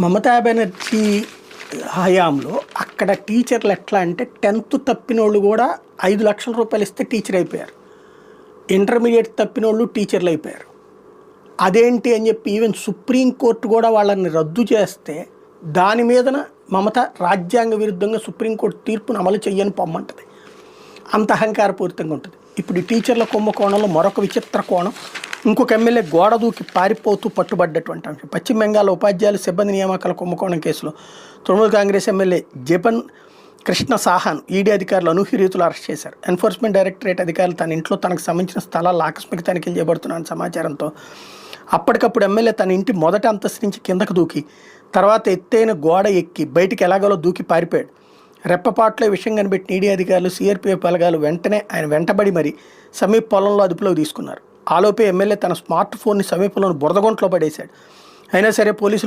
మమతా బెనర్జీ హయాంలో అక్కడ టీచర్లు ఎట్లా అంటే టెన్త్ తప్పిన వాళ్ళు కూడా ఐదు లక్షల రూపాయలు ఇస్తే టీచర్ అయిపోయారు. ఇంటర్మీడియట్ తప్పిన వాళ్ళు టీచర్లు అయిపోయారు. అదేంటి అని చెప్పి ఈవెన్ సుప్రీంకోర్టు కూడా వాళ్ళని రద్దు చేస్తే దాని మీదన మమత రాజ్యాంగ విరుద్ధంగా సుప్రీంకోర్టు తీర్పును అమలు చేయని పొమ్మంటుంది. అంత అహంకారపూరితంగా ఉంటుంది. ఇప్పుడు టీచర్ల కుంభకోణంలో మరొక విచిత్ర కోణం. ఇంకొక ఎమ్మెల్యే గోడ దూకి పారిపోతూ పట్టుబడ్డటువంటి అంశం. పశ్చిమ బెంగాల్ ఉపాధ్యాయులు సిబ్బంది నియామకాల కుంభకోణం కేసులో తృణమూల్ కాంగ్రెస్ ఎమ్మెల్యే జపన్ కృష్ణ సాహాన్ ఈడీ అధికారులు అనూహ్య అరెస్ట్ చేశారు. ఎన్ఫోర్స్మెంట్ డైరెక్టరేట్ అధికారులు తన ఇంట్లో తనకు సంబంధించిన స్థలాలు ఆకస్మిక తనిఖీలు చేయబడుతున్న సమాచారంతో అప్పటికప్పుడు ఎమ్మెల్యే తన ఇంటి మొదటి అంతస్తు నుంచి కిందకు దూకి తర్వాత ఎత్తైన గోడ ఎక్కి బయటికి ఎలాగోలో దూకి పారిపోయాడు. రెప్పపాట్లో విషయం కనిపెట్టిన ఈడీ అధికారులు సిఆర్పీఎఫ్ బలగాలు వెంటనే ఆయన వెంటబడి మరి సమీప పొలంలో అదుపులోకి తీసుకున్నారు. ఆలోపే ఎమ్మెల్యే తన స్మార్ట్ ఫోన్ని సమీపంలోని బురదగొంట్లో పడేశాడు. అయినా సరే పోలీసులు